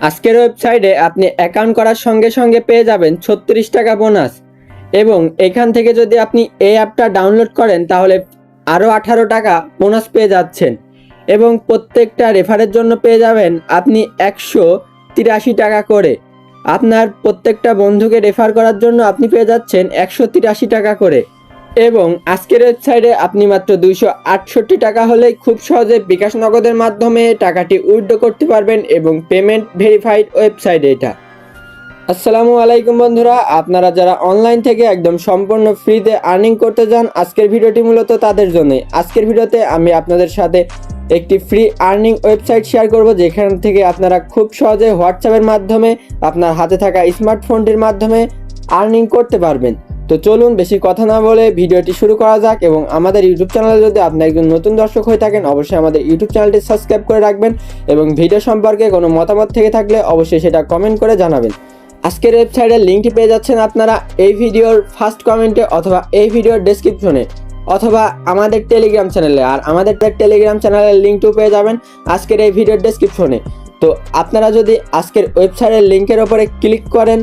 আজকের ওয়েবসাইটে আপনি অ্যাকাউন্ট করার সঙ্গে সঙ্গে পেয়ে যাবেন ছত্রিশ টাকা বোনাস এবং এখান থেকে যদি আপনি এই অ্যাপটা ডাউনলোড করেন, তাহলে আরও আঠারো টাকা বোনাস পেয়ে যাচ্ছেন। এবং প্রত্যেকটা রেফারের জন্য পেয়ে যাবেন আপনি একশো তিরাশি টাকা করে। আপনার প্রত্যেকটা বন্ধুকে রেফার করার জন্য আপনি পেয়ে যাচ্ছেন একশো তিরাশি টাকা করে। এবং আজকের ওয়েবসাইটে আপনি মাত্র দুইশো আটষট্টি টাকা হলেই খুব সহজে বিকাশ নগদের মাধ্যমে টাকাটি উইথড্র করতে পারবেন এবং পেমেন্ট ভেরিফাইড ওয়েবসাইট এটা। আসসালামু আলাইকুম বন্ধুরা, আপনারা যারা অনলাইন থেকে একদম সম্পূর্ণ ফ্রিতে আর্নিং করতে যান আজকের ভিডিওটি মূলত তাদের জন্যই। আজকের ভিডিওতে আমি আপনাদের সাথে একটি ফ্রি আর্নিং ওয়েবসাইট শেয়ার করব, যেখান থেকে আপনারা খুব সহজে হোয়াটসঅ্যাপের মাধ্যমে আপনার হাতে থাকা স্মার্টফোনটির মাধ্যমে আর্নিং করতে পারবেন। তো চলুন বেশি কথা না বলে ভিডিওটি শুরু করা যাক এবং আমাদের ইউটিউব চ্যানেলে যদি আপনি একজন নতুন দর্শক হয়ে থাকেন, অবশ্যই আমাদের ইউটিউব চ্যানেলটি সাবস্ক্রাইব করে রাখবেন এবং ভিডিও সম্পর্কে কোনো মতামত থেকে থাকলে অবশ্যই সেটা কমেন্ট করে জানাবেন। আজকের ওয়েবসাইটের লিঙ্কটি পেয়ে যাচ্ছেন আপনারা এই ভিডিওর ফার্স্ট কমেন্টে অথবা এই ভিডিওর ডেসক্রিপশনে অথবা আমাদের টেলিগ্রাম চ্যানেলে আর আমাদের টেলিগ্রাম চ্যানেলের লিঙ্কটিও পেয়ে যাবেন আজকের এই ভিডিওর ডেসক্রিপশনে তো আপনারা যদি আজকের ওয়েবসাইটের লিঙ্কের ওপরে ক্লিক করেন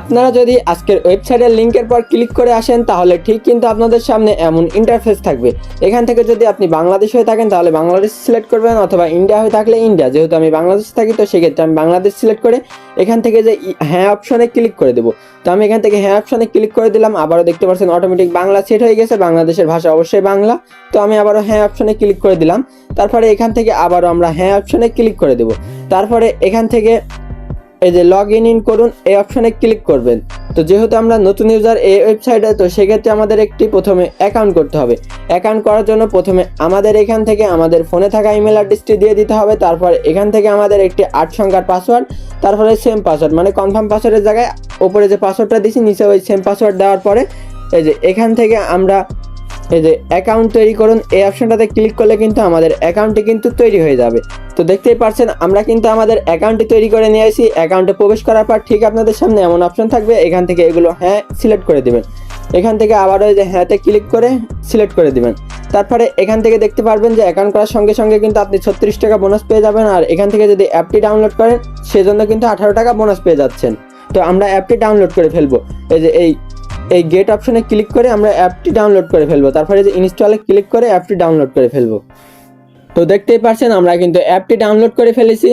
আপনারা যদি আজকের ওয়েবসাইটের লিঙ্কের পর ক্লিক করে আসেন, তাহলে ঠিক কিন্তু আপনাদের সামনে এমন ইন্টারফেস থাকবে। এখান থেকে যদি আপনি বাংলাদেশ হয়ে থাকেন, তাহলে বাংলাদেশ সিলেক্ট করবেন, অথবা ইন্ডিয়া হয়ে থাকলে ইন্ডিয়া যেহেতু আমি বাংলাদেশ থাকি, তো সেক্ষেত্রে আমি বাংলাদেশ সিলেক্ট করে এখান থেকে যে হ্যাঁ অপশনে ক্লিক করে দেবো। তো আমি এখান থেকে হ্যাঁ অপশনে ক্লিক করে দিলাম, আবারও দেখতে পাচ্ছেন অটোমেটিক বাংলা সেট হয়ে গেছে, বাংলাদেশের ভাষা অবশ্যই বাংলা। তো আমি আবারও হ্যাঁ অপশনে ক্লিক করে দিলাম। তারপরে এখান থেকে আবারও আমরা হ্যাঁ অপশনে ক্লিক করে দেবো। তারপরে এখান থেকে এই যে লগ ইন ইন করুন, এই অপশনে ক্লিক করবেন। তো যেহেতু আমরা নতুন ইউজার এই ওয়েবসাইটে তো সেক্ষেত্রে আমাদের একটি প্রথমে অ্যাকাউন্ট করতে হবে। অ্যাকাউন্ট করার জন্য প্রথমে আমাদের এখান থেকে আমাদের ফোনে থাকা ইমেল অ্যাড্রেসটি দিয়ে দিতে হবে। তারপর এখান থেকে আমাদের একটি আট সংখ্যার পাসওয়ার্ড তারপরে সেম পাসওয়ার্ড মানে কনফার্ম পাসওয়ার্ডের জায়গায় ওপরে যে পাসওয়ার্ডটা দিছি নিচে ওই সেম পাসওয়ার্ড দেওয়ার পরে, এই যে এখান থেকে আমরা এই যে অ্যাকাউন্ট তৈরি করুন, এই অপশনটাতে ক্লিক করলে কিন্তু আমাদের অ্যাকাউন্টটি কিন্তু তৈরি হয়ে যাবে। তো দেখতেই পারছেন, আমরা কিন্তু আমাদের অ্যাকাউন্টটি তৈরি করে নিয়ে আসি। অ্যাকাউন্টে প্রবেশ করার পর ঠিক আপনাদের সামনে এমন অপশন থাকবে, এখান থেকে এগুলো হ্যাঁ সিলেক্ট করে দিবেন। এখান থেকে আবার ওই যে হ্যাঁতে ক্লিক করে সিলেক্ট করে দিবেন। তারপরে এখান থেকে দেখতে পারবেন যে অ্যাকাউন্ট করার সঙ্গে সঙ্গে কিন্তু আপনি ছত্রিশ টাকা বোনাস পেয়ে যাবেন, আর এখান থেকে যদি অ্যাপটি ডাউনলোড করেন, সেজন্য কিন্তু আঠারো টাকা বোনাস পেয়ে যাচ্ছেন। তো আমরা অ্যাপটি ডাউনলোড করে ফেলব। এই যে এই এই গেট অপশনে ক্লিক করে আমরা অ্যাপটি ডাউনলোড করে ফেলব। তারপরে যে ইনস্টলে ক্লিক করে অ্যাপটি ডাউনলোড করে ফেলব। তো দেখতেই পারছেন আমরা কিন্তু অ্যাপটি ডাউনলোড করে ফেলেছি।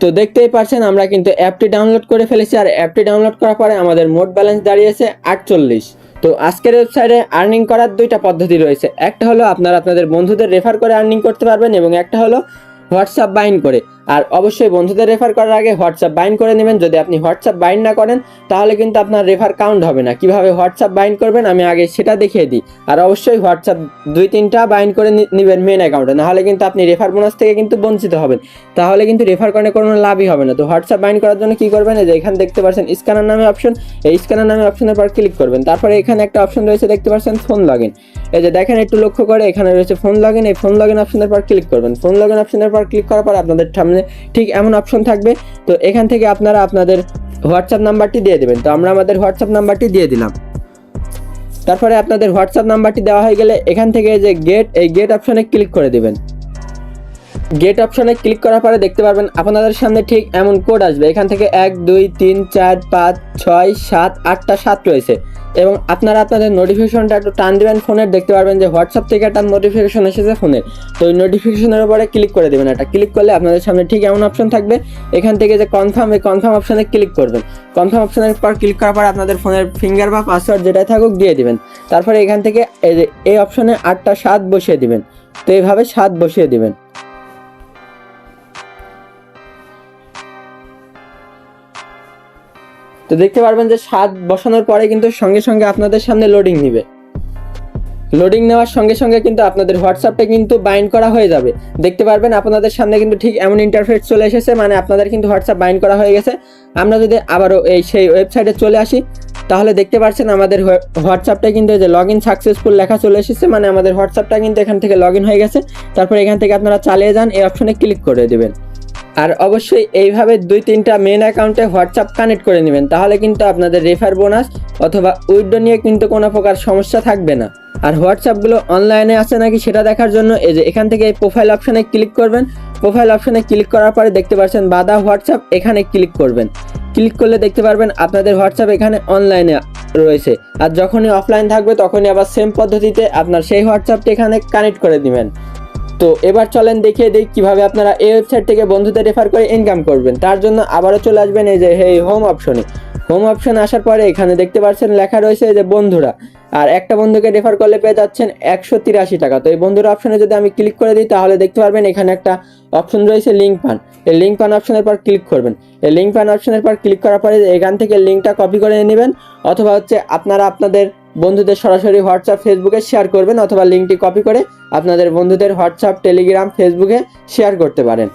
তো দেখতেই পারছেন আমরা কিন্তু অ্যাপটি ডাউনলোড করে ফেলেছি আর অ্যাপটি ডাউনলোড করার পরে আমাদের মোট ব্যালেন্স দাঁড়িয়েছে আটচল্লিশ। তো আজকের ওয়েবসাইটে আর্নিং করার দুইটা পদ্ধতি রয়েছে। একটা হলো আপনারা আপনাদের বন্ধুদের রেফার করে আর্নিং করতে পারবেন এবং একটা হলো হোয়াটসঅ্যাপ বাইন করে। আর অবশ্যই বন্ধুদের রেফার করার আগে হোয়াটসঅ্যাপ বাইন করে নেবেন। যদি আপনি হোয়াটসঅ্যাপ বাইন না করেন, তাহলে কিন্তু আপনার রেফার কাউন্ট হবে না। কীভাবে হোয়াটসঅ্যাপ বাইন করবেন, আমি আগে সেটা দেখিয়ে দিই। আর অবশ্যই হোয়াটসঅ্যাপ দুই, তিনটা বাইন করে নিবেন মেন অ্যাকাউন্টে নাহলে কিন্তু আপনি রেফার বোনাস থেকে কিন্তু বঞ্চিত হবেন। তাহলে কিন্তু রেফার করে কোনো লাভই হবে না। তো হোয়াটসঅ্যাপ বাইন করার জন্য কি করবেন? এই যে এখানে দেখতে পাচ্ছেন স্ক্যানার নামে অপশন এই স্ক্যানার নামে অপশনের পর ক্লিক করবেন। তারপরে এখানে একটা অপশন রয়েছে, দেখতে পাচ্ছেন ফোন লগ এই যে দেখেন, একটু লক্ষ্য করে এখানে রয়েছে ফোন লগ এই ফোন লগ অপশনের পর ক্লিক করবেন। ফোন লগ অপশনের পর ক্লিক করার পর আপনাদের সামনে ঠিক এমন অপশন থাকবে। তো এখান থেকে আপনারা আপনাদের হোয়াটসঅ্যাপ নাম্বারটি দিয়ে দেবেন। তো আমরা আমাদের হোয়াটসঅ্যাপ নাম্বারটি দিয়ে দিলাম। তারপরে আপনাদের হোয়াটসঅ্যাপ নাম্বারটি দেওয়া হয়ে গেলে এখান থেকে যে গেট এই গেট অপশনে ক্লিক করে দিবেন। গেট অপশনে ক্লিক করার পরে দেখতে পারবেন আপনাদের সামনে ঠিক এমন কোড আসবে। এখান থেকে এক, দুই, তিন, চার, পাঁচ, ছয়, সাত, আটটা সাত রয়েছে। এবং আপনারা আপনাদের নোটিফিকেশনটা একটু টান দিবেন ফোনের দেখতে পারবেন যে হোয়াটসঅ্যাপ থেকে একটা নোটিফিকেশন এসেছে ফোনের তো ওই নোটিফিকেশনের উপরে ক্লিক করে দেবেন এটা। ক্লিক করলে আপনাদের সামনে ঠিক এমন অপশন থাকবে। এখান থেকে যে কনফার্ম এই কনফার্ম অপশনে ক্লিক করবেন। কনফার্ম অপশনের পর ক্লিক করার পর আপনাদের ফোনের ফিঙ্গার বা পাসওয়ার্ড যেটাই থাকুক দিয়ে দিবেন। তারপরে এখান থেকে এই অপশনে আটটা সাত বসিয়ে দিবেন। তো এইভাবে সাত বসিয়ে দিবেন। তো দেখতে পারবেন যে স্বাদ বসানোর পরে কিন্তু সঙ্গে সঙ্গে আপনাদের সামনে লোডিং নিবে। লোডিং নেওয়ার সঙ্গে সঙ্গে কিন্তু আপনাদের হোয়াটসঅ্যাপটা কিন্তু বাইন্ড করা হয়ে যাবে। দেখতে পারবেন আপনাদের সামনে কিন্তু ঠিক এমন ইন্টারফেস চলে এসেছে মানে আপনাদের কিন্তু হোয়াটসঅ্যাপ বাইন্ড করা হয়ে গেছে। আমরা যদি আবারও এই সেই ওয়েবসাইটে চলে আসি, তাহলে দেখতে পাচ্ছেন আমাদের হোয়াটসঅ্যাপটা কিন্তু এই যে লগ ইন সাকসেসফুল লেখা চলে এসেছে মানে আমাদের হোয়াটসঅ্যাপটা কিন্তু এখান থেকে লগ ইন হয়ে গেছে। তারপর এখান থেকে আপনারা চালিয়ে যান, এই অপশনে ক্লিক করে দেবেন। আর অবশ্যই এইভাবে দুই তিনটা মেন অ্যাকাউন্টে হোয়াটসঅ্যাপ কানেক্ট করে নেবেন, তাহলে কিন্তু আপনাদের রেফার বোনাস অথবা উইডো নিয়ে কিন্তু কোনো প্রকার সমস্যা থাকবে না। আর হোয়াটসঅ্যাপগুলো অনলাইনে আছে নাকি সেটা দেখার জন্য এই যে এখান থেকে এই প্রোফাইল অপশানে ক্লিক করবেন। প্রোফাইল অপশানে ক্লিক করার পরে দেখতে পাচ্ছেন বাদা হোয়াটসঅ্যাপ এখানে ক্লিক করবেন। ক্লিক করলে দেখতে পারবেন আপনাদের হোয়াটসঅ্যাপ এখানে অনলাইনে রয়েছে। আর যখনই অফলাইন থাকবে, তখনই আবার সেম পদ্ধতিতে আপনার সেই হোয়াটসঅ্যাপটি এখানে কানেক্ট করে দিবেন। তো এবার চলেন দেখিয়ে দিই কীভাবে আপনারা এই ওয়েবসাইট থেকে বন্ধুদের রেফার করে ইনকাম করবেন। তার জন্য আবারও চলে আসবেন এই যে এই হোম অপশনে হোম অপশন আসার পরে এখানে দেখতে পাচ্ছেন লেখা রয়েছে যে, বন্ধুরা। আর একটা বন্ধুকে রেফার করলে পেয়ে যাচ্ছেন একশো তিরাশি টাকা। তো এই বন্ধুরা অপশনে যদি আমি ক্লিক করে দিই, তাহলে দেখতে পারবেন এখানে একটা অপশন রয়েছে লিঙ্ক পান এই লিঙ্ক পান অপশনের পর ক্লিক করবেন। এই লিঙ্ক পান অপশনের পর ক্লিক করার পরে এখান থেকে লিঙ্কটা কপি করে নেবেন। অথবা হচ্ছে আপনারা আপনাদের বন্ধুদের সরাসরি হোয়াটসঅ্যাপ, ফেসবুকে শেয়ার করবেন অথবা লিঙ্কটি কপি করে আপনাদের বন্ধুদের হোয়াটসঅ্যাপ, টেলিগ্রাম, ফেসবুকে শেয়ার করতে পারেন।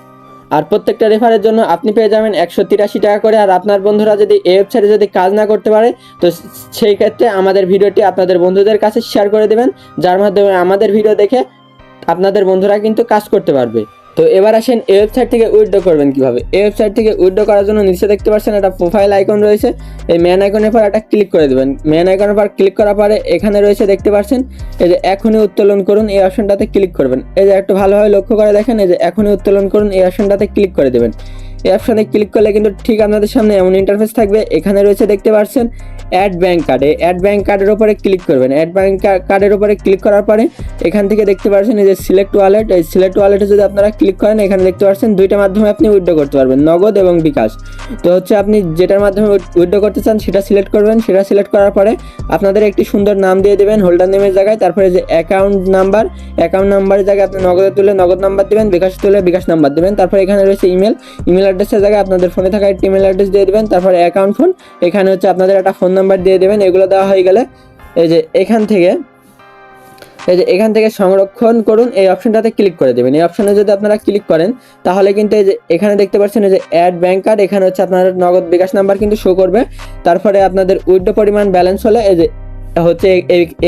আর প্রত্যেকটা রেফারের জন্য আপনি পেয়ে যাবেন একশো তিরাশি টাকা করে। আর আপনার বন্ধুরা যদি এই ওয়েবসাইটে যদি কাজ না করতে পারে, তো সেই ক্ষেত্রে আমাদের ভিডিওটি আপনাদের বন্ধুদের কাছে শেয়ার করে দেবেন, যার মাধ্যমে আমাদের ভিডিও দেখে আপনাদের বন্ধুরা কিন্তু কাজ করতে পারবে। তো এবার আসেন এই ওয়েবসাইট থেকে উইথড্র করবেন কীভাবে? এই ওয়েবসাইট থেকে উইথড্র করার জন্য নিচে দেখতে পাচ্ছেন একটা প্রোফাইল আইকন রয়েছে। এই ম্যান আইকনের পর একটা ক্লিক করে দেবেন। ম্যান আইকনের পর ক্লিক করার পরে এখানে রয়েছে দেখতে পাচ্ছেন, এই যে এখনই উত্তোলন করুন এই অপশনটাতে ক্লিক করবেন। এই যে একটু ভালোভাবে লক্ষ্য করে দেখেন, এই যে এখনই উত্তোলন করুন এই অপশনটাতে ক্লিক করে দেবেন। এই অপশনে ক্লিক করলে কিন্তু ঠিক আপনাদের সামনে এমন ইন্টারফেস থাকবে। এখানে রয়েছে দেখতে পাচ্ছেন অ্যাড ব্যাঙ্ক কার্ডে অ্যাড ব্যাঙ্ক কার্ডের উপরে ক্লিক করবেন। অ্যাড ব্যাঙ্ক কার্ডের উপরে ক্লিক করার পরে এখান থেকে দেখতে পাচ্ছেন এই যে সিলেক্ট ওয়ালেট এই সিলেক্ট ওয়ালেটে যদি আপনারা ক্লিক করেন, এখানে দেখতে পাচ্ছেন দুইটা মাধ্যমে আপনি উইথড্র করতে পারবেন, নগদ এবং বিকাশ। তো হচ্ছে আপনি যেটার মাধ্যমে উইথড্র করতে চান, সেটা সিলেক্ট করবেন। সেটা সিলেক্ট করার পরে আপনাদের একটি সুন্দর নাম দিয়ে দেবেন হোল্ডার নেমের জায়গায়, তারপরে যে অ্যাকাউন্ট নাম্বার অ্যাকাউন্ট নাম্বারের জায়গায় আপনি নগদে তুলে নগদ নাম্বার দেবেন, বিকাশ তুলে বিকাশ নাম্বার দেবেন। তারপরে এখানে রয়েছে ইমেল ইমেল অ্যাড্রেসের জায়গায় আপনাদের ফোনে থাকা একটি ইমেল অ্যাড্রেস দিয়ে দেবেন। তারপরে অ্যাকাউন্ট ফোন এখানে হচ্ছে আপনাদের একটা ফোন নাম্বার দিয়ে দেবেন, এগুলো দেওয়া হয়ে গেলে এই যে এখান থেকে, এই যে এখান থেকে সংরক্ষণ করুন, এই অপশনটাতে ক্লিক করে দেবেন। এই অপশনে যদি আপনারা ক্লিক করেন, তাহলে কিন্তু এই যে এখানে দেখতে পাচ্ছেন যে অ্যাড ব্যাংক কার্ড এখানে হচ্ছে আপনার নগদ বিকাশ নাম্বার কিন্তু শো করবে। তারপরে আপনাদের উইড্রো পরিমাণ ব্যালেন্স হলে এই যে হচ্ছে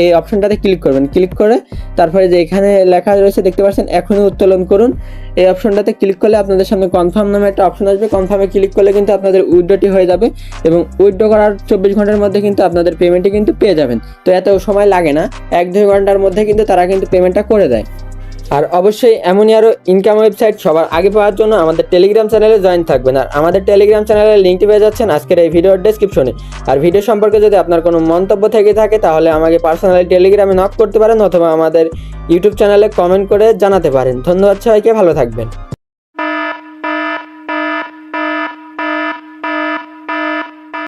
এই অপশনটাতে ক্লিক করবেন। ক্লিক করে তারপরে যে এখানে লেখা রয়েছে, দেখতে পাচ্ছেন, এখনই উত্তোলন করুন। এই অপশনটাতে ক্লিক করলে আপনাদের সামনে কনফার্ম নামে একটা অপশন আসবে। কনফার্মে ক্লিক করলে কিন্তু আপনাদের উইড্রোটি হয়ে যাবে এবং উইড্রো করার চব্বিশ ঘণ্টার মধ্যে কিন্তু আপনাদের পেমেন্টটি কিন্তু পেয়ে যাবেন। তো এত সময় লাগে না। এক দুই ঘণ্টার মধ্যে কিন্তু তারা কিন্তু পেমেন্টটা করে দেয়। আর অবশ্যই এমনই আরও ইনকাম ওয়েবসাইট সবার আগে পাওয়ার জন্য আমাদের টেলিগ্রাম চ্যানেলে জয়েন থাকবেন। আর আমাদের টেলিগ্রাম চ্যানেলের লিঙ্কটি পেয়ে যাচ্ছেন আজকের এই ভিডিওর ডেসক্রিপশনে আর ভিডিও সম্পর্কে যদি আপনার কোনো মন্তব্য থেকে থাকে, তাহলে আমাকে পার্সোনালি টেলিগ্রামে নক করতে পারেন অথবা আমাদের ইউটিউব চ্যানেলে কমেন্ট করে জানাতে পারেন। ধন্যবাদ সবাইকে, ভালো থাকবেন।